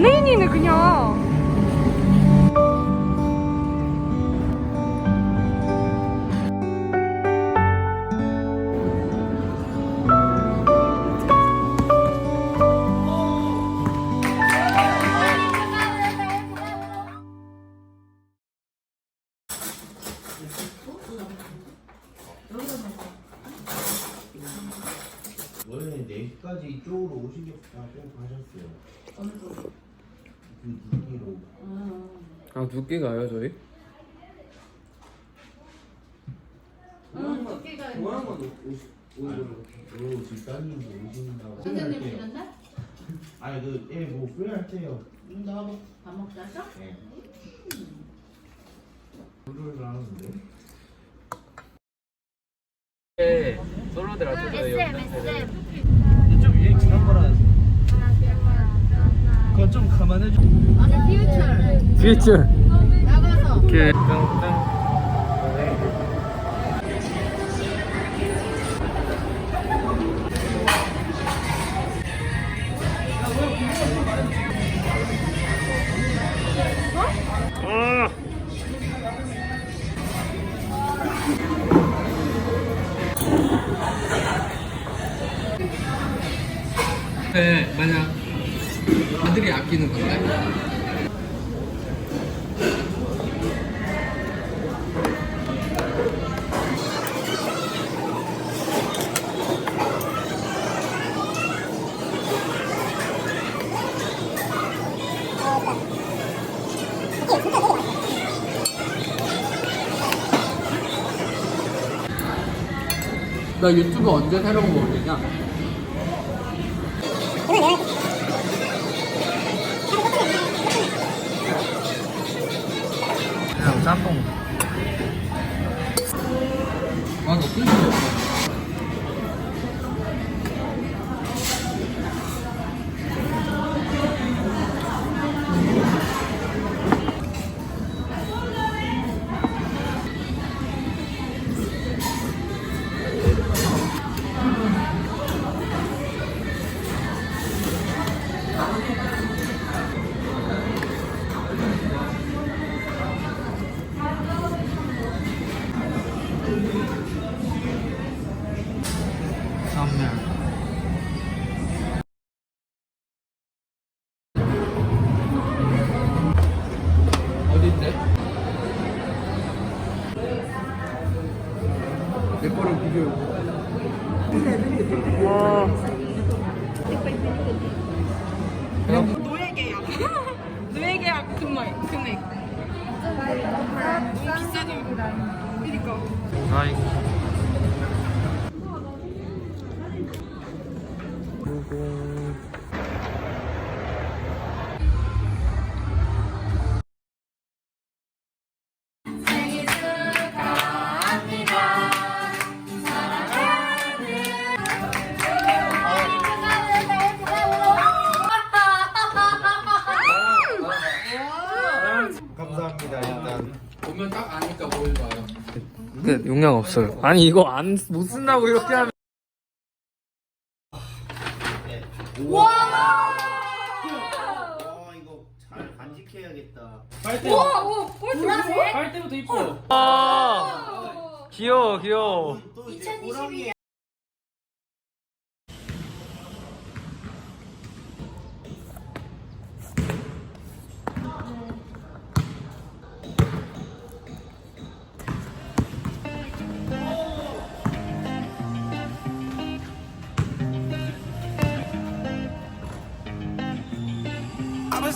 연예인이네 그냥. 원래 4시까지 이쪽으로 오시겠다고 하셨어요. 어느 쪽? 그 두기로. 아 늦게 가요 저희? 오, 집사님 오신다고. 선생님 오셨나? 아니, 그, 예, 뭐, 후회할 때요. 너밥 먹자 어 네. 물을 하는데. 네 솔로들 아주 SM SM 좀 유행 지난 거라 감안해줘. 아니 퓨처 나가서 오케이. 네, 만약 아들이 아끼는 건데? 나 유튜브 언제 새로운 거 올리냐? 짬뽕 아, 너 끊겨. 쌈면. 어 na 감사합니다, 일단. 보면 딱 아니까 뭘 봐요. 그 용량 없어요. 아니 이거 안 못 쓴다고 이렇게 하면. 와, 이거 잘 간직해야겠다. 할 때부터 이뻐 아 귀여워 귀여워. 또 이제 호랑이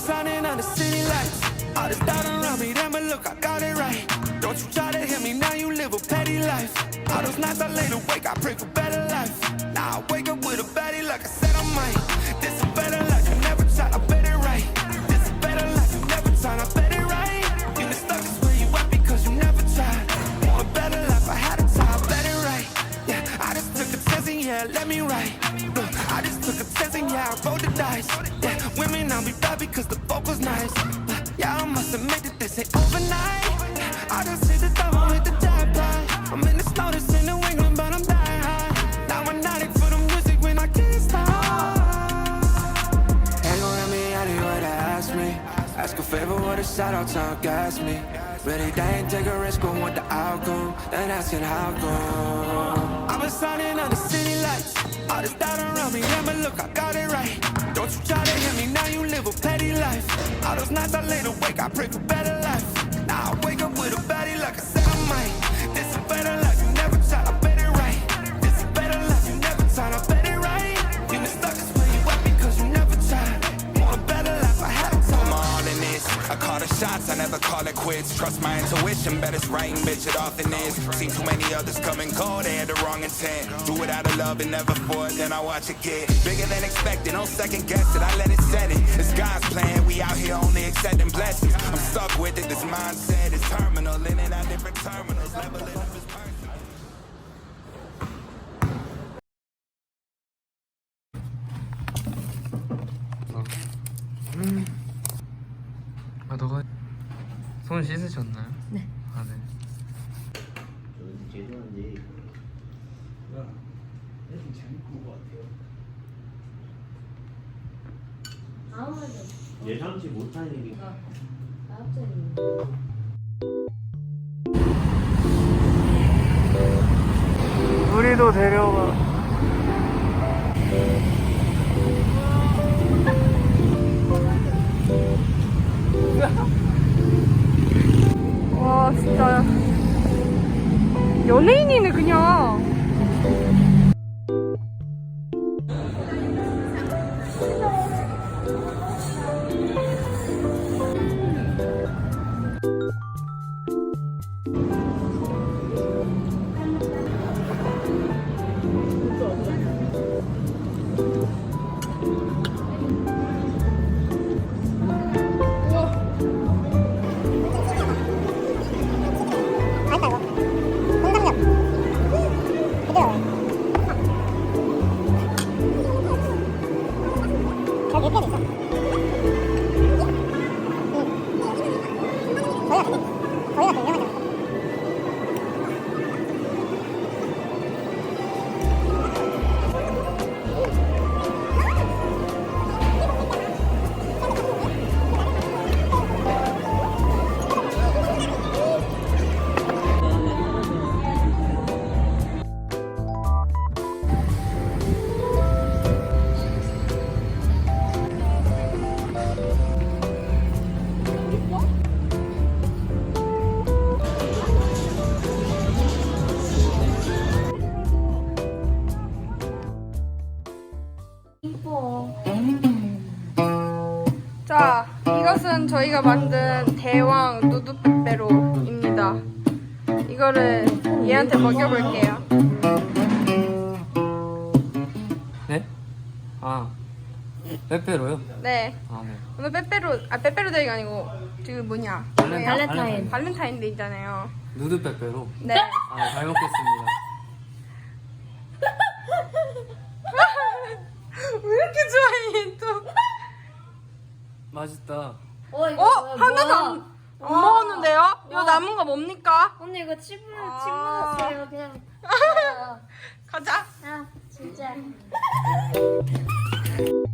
I've been under city lights. All this doubt around me, damn it, look, I got it right. Don't you try to hit me, now you live a petty life. All those nights I lay awake, I pray for better life. Now I wake up with a baddie like I said I might. This a better life, you never tried, I bet it right. This a better life, you never tried, I bet it right. You been stuck is where you at because you never tried. Want a better life, I had a time, I bet it right. Yeah, I just took a chance and yeah, let me right. Look, I just took a chance and yeah, I rolled the dice. Women I'll be bad because the vocal's nice. But yeah, I must admit that this ain't overnight. I just hit the double, hit the jackpot. I'm in the snow, this in New England, but I'm dying high. Now I'm not for the music when I can't stop. Ain't gon' let me out of Ask a favor with a shout out to gas me. Really, they ain't take a risk on what the outcome. Then asking how come. I've been signing on the city lights. All this doubt around me, yeah, but look, I got it right. All those nights I laid awake, I pray for better quits. Trust my intuition, bet it's right, and bitch, it often is. Seen too many others come and go, they had the wrong intent. Do it out of love and never for it, then I watch it get bigger than expected. No second guess it, I let it set it. It's God's plan, we out here only accepting blessings. I'm stuck with it, this mindset is terminal. In and out different terminals, up 씻으셨나요? 네. 아 네. 저는 죄송한데 아무 말도 예상치 못한 일이 갑자기. 우리도 데려가. 와 연예인이네 그냥. 자, 이것은 저희가 만든 대왕 누드빼빼로입니다. 이거를 얘한테 먹여볼게요. 네? 아 빼빼로요? 네. 아 네. 오늘 빼빼로, 아, 빼빼로 데이가 아니고, 그 뭐냐. 발렌타인. 발렌타인데이잖아요. 누드 빼빼로. 네. 아, 잘 먹겠습니다. 왜 이렇게 좋아해, 또? 맛있다. 어, 이거 어? 뭐야, 하나도 뭐야? 안, 안 먹었는데요? 이거 남은 거 뭡니까? 언니 이거 침물 아. 침물었어요 그냥. 아, 가자. 아 진짜.